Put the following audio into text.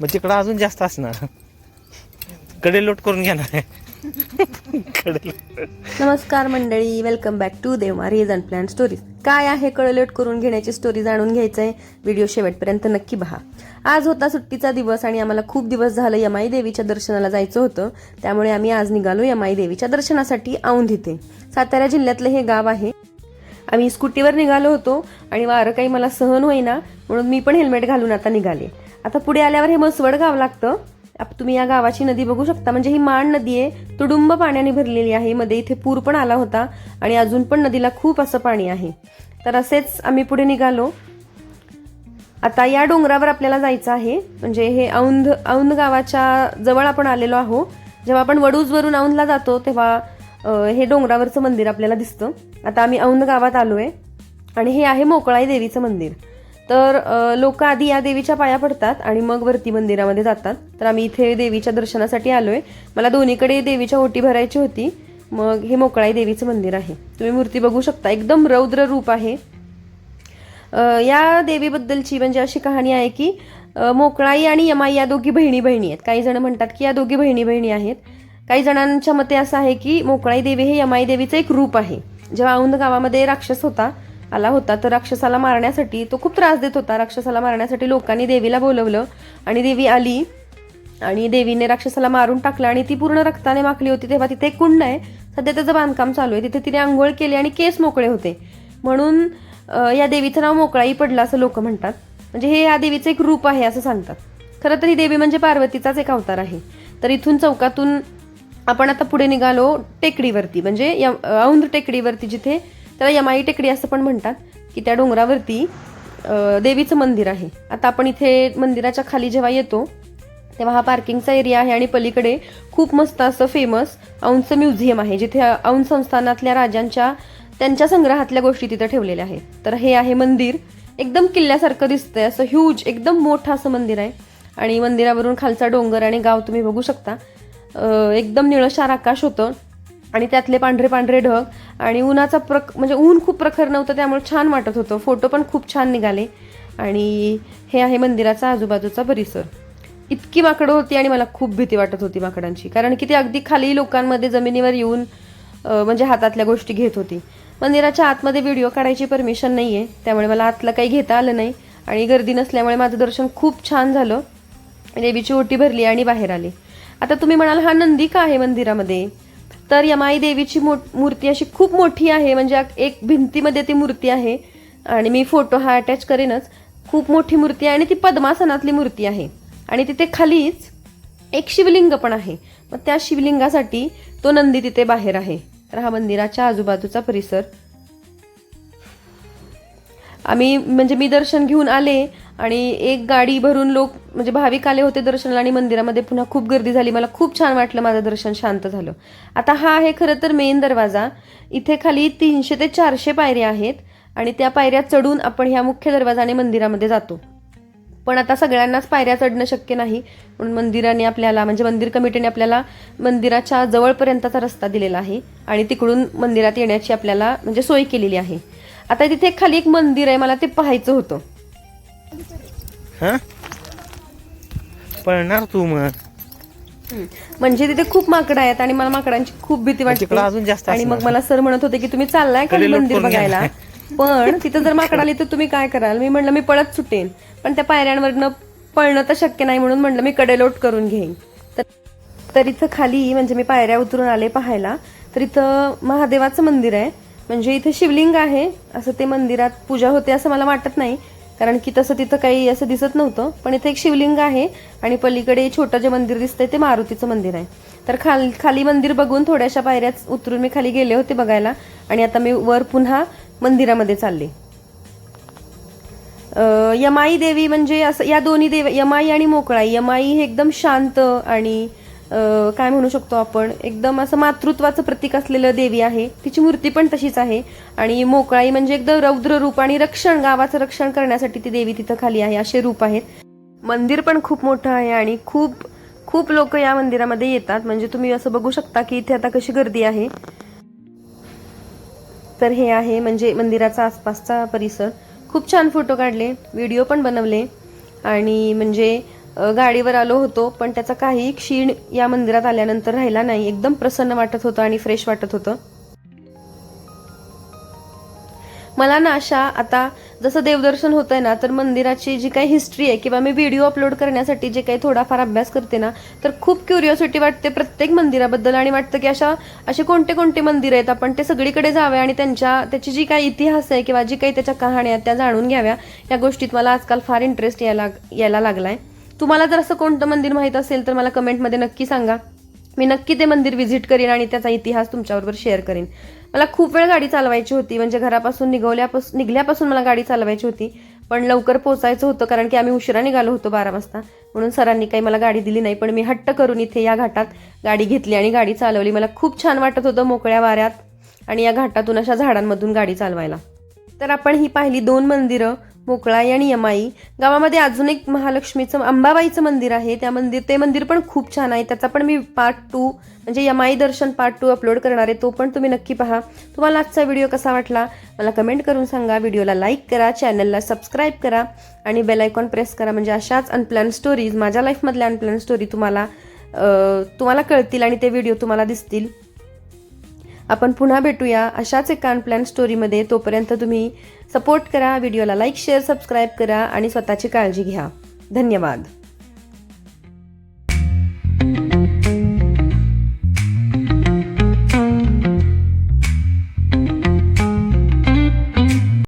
मग तिकडं अजून जास्त असणार. कडे लोट करून घेणार नमस्कार मंडळी वेलकम बॅक टू देवमा रिज अँड प्लॅन स्टोरीज काय आहे कळलेट करून घेण्याची स्टोरी जाणून घ्यायचं आहे व्हिडिओ शेवटपर्यंत नक्की पहा. आज होता सुट्टीचा दिवस आणि आम्हाला खूप दिवस झालं यमाई देवीच्या दर्शनाला जायचं होतं. त्यामुळे आम्ही आज निघालो यमाई देवीच्या दर्शनासाठी औंध इथे. सातारा जिल्ह्यातलं हे गाव आहे. आम्ही स्कूटीवर निघालो होतो आणि वारं काही मला सहन होईना म्हणून मी पण हेल्मेट घालून आता निघाले. आता पुढे आल्यावर हे मसवड गाव लागतं. तुम्ही या गावाची नदी बघू शकता. म्हणजे ही माण नदी आहे तुडुंब पाण्याने भरलेली आहे. मध्ये इथे पूर पण आला होता आणि अजून पण नदीला खूप असं पाणी आहे. तर असेच आम्ही पुढे निघालो. आता या डोंगरावर आपल्याला जायचं आहे. म्हणजे हे औंध औंध गावाच्या जवळ आपण आलेलो आहो. जेव्हा आपण वडूजवरून औंधला जातो तेव्हा हे डोंगरावरचं मंदिर आपल्याला दिसतं. आता आम्ही औंध गावात आलो आहे आणि हे आहे मोकळाई देवीचं मंदिर. तर लोक आधी या देवीच्या पाया पडतात आणि मग वरती मंदिरामध्ये जातात. तर आम्ही इथे देवीच्या दर्शनासाठी आलोय. मला दोन्हीकडे देवीच्या ओटी भरायची होती. मग हे मोकळाई देवीचं मंदिर आहे. तुम्ही मूर्ती बघू शकता. एकदम रौद्र रूप आहे. या देवीबद्दलची म्हणजे अशी कहाणी आहे की मोकळाई आणि यमाई या दोघी बहिणी बहिणी आहेत. काही जण म्हणतात की या दोघी बहिणी बहिणी आहेत. काही जणांच्या मते असं आहे की मोकळाई देवी हे यमाई देवीचं एक रूप आहे. जेव्हा औंध गावामध्ये राक्षस होता आला होता तर राक्षसाला मारण्यासाठी तो खूप त्रास देत होता. राक्षसाला मारण्यासाठी लोकांनी देवीला बोलवलं आणि देवी आली आणि देवीने राक्षसाला मारून टाकलं आणि ती पूर्ण रक्ताने माखली होती. तेव्हा तिथे एक कुंड आहे. सध्या त्याचं बांधकाम चालू आहे. तिथे तिने आंघोळ केली आणि केस मोकळे होते. म्हणून या देवीचं नाव मोकळाई पडलं असं लोक म्हणतात. म्हणजे हे या देवीचं एक रूप आहे असं सांगतात. खरं तर ही देवी म्हणजे पार्वतीचाच एक अवतार आहे. तर इथून चौकातून आपण आता पुढे निघालो टेकडीवरती. म्हणजे य- औंध टेकडीवरती जिथे त्याला यमाई टेकडी असं पण म्हणतात की त्या डोंगरावरती देवीचं मंदिर आहे. आता आपण इथे मंदिराच्या खाली जेव्हा येतो तेव्हा हा पार्किंगचा एरिया आहे आणि पलीकडे खूप मस्त असं फेमस औंधचं म्युझियम आहे जिथे औंध संस्थानातल्या राजांच्या त्यांच्या संग्रहातल्या गोष्टी तिथं ठेवलेल्या आहेत. तर हे आहे मंदिर. एकदम किल्ल्यासारखं दिसतंय असं ह्यूज एकदम मोठं असं मंदिर आहे. आणि मंदिरावरून खालचा डोंगर आणि गाव तुम्ही बघू शकता. एकदम निळशार आकाश होतं. आणि त्यातले पांढरे पांढरे ढग आणि उन्हाचा प्रक म्हणजे ऊन खूप प्रखर नव्हतं त्यामुळे छान वाटत होतं. फोटो पण खूप छान निघाले. आणि हे आहे मंदिराचा आजूबाजूचा परिसर. इतकी माकडं होती आणि मला खूप भीती वाटत होती माकडांची. कारण की ती अगदी खाली लोकांमध्ये जमिनीवर येऊन म्हणजे हातातल्या गोष्टी घेत होती. मंदिराच्या आतमध्ये व्हिडिओ काढायची परमिशन नाही आहे त्यामुळे मला आतलं काही घेता आलं नाही. आणि गर्दी नसल्यामुळे माझं दर्शन खूप छान झालं. देवीची ओटी भरली आणि बाहेर आली. आता तुम्ही म्हणाल हा नंदी का आहे मंदिरामध्ये. तर यमाई देवीची मोठ मूर्ती अशी खूप मोठी आहे म्हणजे एक भिंतीमध्ये ती मूर्ती आहे. आणि मी फोटो हा अटॅच करेनच. खूप मोठी मूर्ती आहे आणि ती पद्मासनातली मूर्ती आहे. आणि तिथे खालीच एक शिवलिंग पण आहे. मग त्या शिवलिंगासाठी तो नंदी तिथे बाहेर आहे. तर हा मंदिराच्या आजूबाजूचा परिसर. आम्ही म्हणजे मी दर्शन घेऊन आले आणि एक गाडी भरून लोक म्हणजे भाविक आले होते दर्शनाला आणि मंदिरामध्ये पुन्हा खूप गर्दी झाली. मला खूप छान वाटलं माझं दर्शन शांत झालं. आता हा आहे खरं तर मेन दरवाजा. इथे खाली तीनशे ते चारशे पायऱ्या आहेत आणि त्या पायऱ्या चढून आपण ह्या मुख्य दरवाजाने मंदिरामध्ये जातो. पण आता सगळ्यांनाच पायऱ्या चढणं शक्य नाही. म्हणून मंदिराने आपल्याला म्हणजे मंदिर कमिटीने आपल्याला मंदिराच्या जवळपर्यंतचा रस्ता दिलेला आहे आणि तिकडून मंदिरात येण्याची आपल्याला म्हणजे सोय केलेली आहे. आता तिथे खाली एक मंदिर आहे मला ते पाहायचं होतं. हा? पळणार तू मग. म्हणजे तिथे खूप माकडं आहेत आणि मला माकडांची खूप भीती वाटते तिकडं अजून जास्त आणि मग असणार. मला सर म्हणत होते की तुम्ही चाललाय खाली मंदिर बघायला? घ्या. पण तिथं जर माकड आली तर तुम्ही काय कराल? मी म्हणलं मी पळत सुटेन. पण त्या पायऱ्यांवरनं पळणं तर शक्य नाही म्हणून म्हणलं मी कडेलोट करून घेईन. तर तर इथं खाली म्हणजे मी पायऱ्या उतरून आले पाहायला. तर इथं महादेवाचं मंदिर आहे. म्हणजे इथे शिवलिंग आहे असं ते मंदिरात पूजा होते असं मला वाटत नाही. कारण की तसं तिथं काही असं दिसत नव्हतं. पण इथे एक शिवलिंग आहे आणि पलीकडे छोटं जे मंदिर दिसतंय ते मारुतीचं मंदिर आहे. तर खाल खाली मंदिर बघून थोड्याशा पायऱ्याच उतरून मी खाली गेले होते बघायला आणि आता मी वर पुन्हा मंदिरामध्ये चालले. यमाई देवी म्हणजे असं या दोन्ही देव यमाई आणि मोकळाई. यमाई हे एकदम शांत आणि काय म्हणू शकतो आपण एकदम असं मातृत्वाचं प्रतीक असलेलं देवी आहे. तिची मूर्ती पण तशीच आहे. आणि मोकळाई म्हणजे एकदम रौद्र रूप आणि रक्षण गावाचं रक्षण करण्यासाठी ती देवी तिथं खाली आहे असे रूप आहेत. मंदिर पण खूप मोठं आहे आणि खूप खूप लोक या मंदिरामध्ये येतात. म्हणजे तुम्ही असं बघू शकता की इथे आता कशी गर्दी आहे. तर हे आहे म्हणजे मंदिराचा आसपासचा परिसर. खूप छान फोटो काढले व्हिडिओ पण बनवले. आणि म्हणजे गाडीवर आलो होतो पण त्याचा काही क्षीण या मंदिरात आल्यानंतर राहिला नाही. एकदम प्रसन्न वाटत होतं आणि फ्रेश वाटत होतं. मला ना अशा आता जसं देवदर्शन होतंय ना तर मंदिराची जी काही हिस्ट्री आहे किंवा मी व्हिडिओ अपलोड करण्यासाठी जे काही थोडाफार अभ्यास करते ना तर खूप क्युरिओसिटी वाटते प्रत्येक मंदिराबद्दल आणि वाटतं की अशा असे कोणते कोणते मंदिर आहेत आपण ते सगळीकडे जावे आणि त्यांच्या त्याची जी काही इतिहास आहे किंवा जी काही त्याच्या कहाण्या आहेत त्या जाणून घ्याव्या. या गोष्टीत मला आजकाल फार इंटरेस्ट यायला यायला लागलाय. तुम्हाला जर असं कोणतं मंदिर माहीत असेल तर मला कमेंटमध्ये नक्की सांगा. मी नक्की ते मंदिर व्हिजिट करेन आणि त्याचा इतिहास तुमच्याबरोबर शेअर करेन. मला खूप वेळ गाडी चालवायची होती म्हणजे घरापासून निघवल्यापासून निघल्यापासून मला गाडी चालवायची होती. पण लवकर पोचायचं होतं कारण की आम्ही उशिरा निघालो होतो बारा वाजता. म्हणून सरांनी काही मला गाडी दिली नाही पण मी हट्ट करून इथे या घाटात गाडी घेतली आणि गाडी चालवली. मला खूप छान वाटत होतं मोकळ्या वाऱ्यात आणि या घाटातून अशा झाडांमधून गाडी चालवायला. तर आपण ही पाहिली दोन मंदिरं. मोकळाई आणि यमाई. गावामध्ये अजून एक महालक्ष्मीचं अंबाबाईचं मंदिर आहे. त्या मंदिर ते मंदिर पण खूप छान आहे. त्याचा पण मी पार्ट टू म्हणजे यमाई दर्शन पार्ट टू अपलोड करणार आहे. तो पण तुम्ही नक्की पहा. तुम्हाला आजचा व्हिडिओ कसा वाटला? मला कमेंट करून सांगा. व्हिडिओला लाईक करा. चॅनलला सबस्क्राईब करा. आणि बेल आयकॉन प्रेस करा. म्हणजे अशाच अनप्लॅन स्टोरीज माझ्या लाईफमधल्या अनप्लॅन स्टोरी तुम्हाला तुम्हाला कळतील आणि ते व्हिडिओ तुम्हाला दिसतील. आपण पुन्हा भेटूया अशाच एक अनप्लॅन स्टोरीमध्ये तोपर्यंत तुम्ही सपोर्ट करा व्हिडिओला लाईक शेअर सबस्क्राईब करा आणि स्वतःची काळजी घ्या. धन्यवाद.